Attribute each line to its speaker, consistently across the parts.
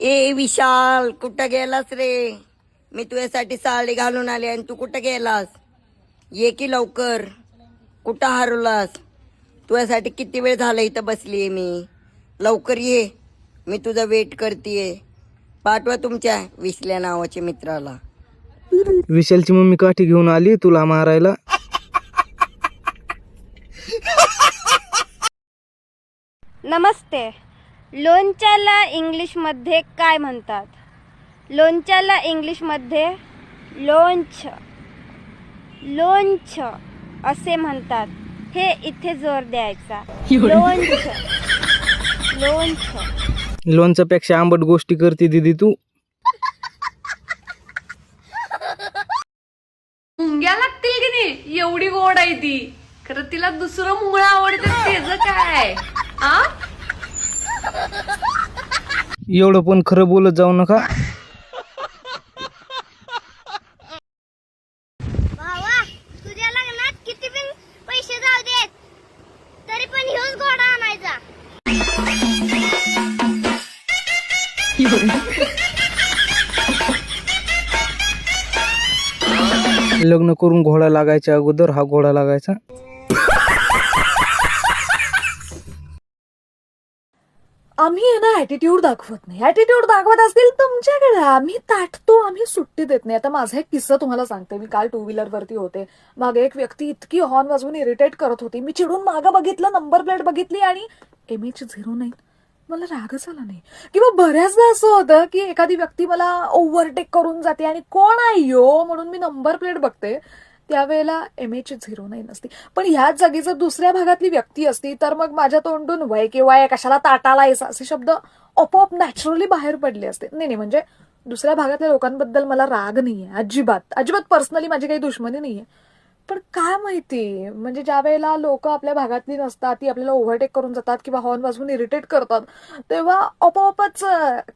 Speaker 1: ए विशाल कुठं गेलास रे? मी तुझ्यासाठी साडी घालून आले आणि तू कुठं गेलास? ये की लवकर. कुठं हरवलास? तुझ्यासाठी किती वेळ झाला इथं बसलीये मी. लवकर ये. मी तुझा वेट करतीये. पाठवा तुमच्या विसल्या नावाच्या मित्राला.
Speaker 2: विशालची मम्मी काठी घेऊन आली तुला मारायला.
Speaker 3: नमस्ते. लोणच्याला इंग्लिशमध्ये काय म्हणतात? लोणच्याला इंग्लिशमध्ये लोंच लोंच असे म्हणतात. हे इथे जोर द्यायचा. लोंच लोंच
Speaker 2: लोणच्यापेक्षा आंबट गोष्टी करते दिदी तू.
Speaker 4: मुंग्या लागतील की नाही? एवढी गोड आहे ती. खरं तिला दुसरं मुंगळं आवडतं त्याच काय? आ?
Speaker 2: एवढं पण खरं बोलत जाऊ नका.
Speaker 5: भावा तुझ्या लग्नात किती पण पैसे जाऊ देत तरी पण ह्योच घोडा आणायचा.
Speaker 2: लग्न करून घोडा लागायच्या अगोदर हा घोडा लागायचा.
Speaker 6: आम्ही आहे ना ऍटिट्यूड दाखवत नाही. ऍटिट्यूड दाखवत असतील तुमच्याकडे आम्ही ताटतो आम्ही सुट्टी देत नाही. आता माझा एक किस्सा तुम्हाला सांगते. मी काल टू व्हीलर वरती होते. मागे एक व्यक्ती इतकी हॉर्न वाजवून इरिटेट करत होती. मी चिडून मागं बघितलं नंबर प्लेट बघितली आणि एम एच झिरो नाईन मला रागच आला नाही. किंवा बऱ्याचदा असं होतं की एखादी व्यक्ती मला ओव्हरटेक करून जाते आणि कोण आहे यो म्हणून मी नंबर प्लेट बघते. त्यावेळेला एम एच झिरो नाईन असते पण ह्याच जागी जर दुसऱ्या भागातली व्यक्ती असती तर मग माझ्या तोंडून वय किंवा या कशाला ताटाला यायचा असे शब्द आपोआप नॅचरली बाहेर पडले असते. नाही नाही म्हणजे दुसऱ्या भागातल्या लोकांबद्दल मला राग नाहीये अजिबात. अजिबात पर्सनली माझी काही दुश्मनी नाहीये. पण काय माहिती? म्हणजे ज्या वेळेला लोक आपल्या भागातली नसतात ती आपल्याला ओव्हरटेक करून जातात किंवा हॉर्न वाजवून इरिटेट करतात तेव्हा आपोआपच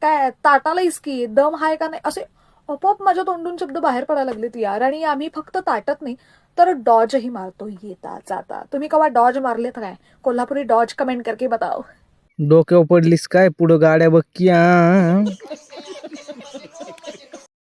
Speaker 6: काय ताटाला इसकी दम आहे का नाही? असे आपोआप माझ्या तोंडून शब्द बाहेर पडायला लागलेत यार. आणि आम्ही फक्त ताटत नाही तर डॉजही मारतो येता जाता. तुम्ही कवा डॉज मारलेत काय? कोल्हापुरी डॉज कमेंट करके बताओ.
Speaker 2: डोक्यावर पडलीस काय? पुढं गाड्या बघ की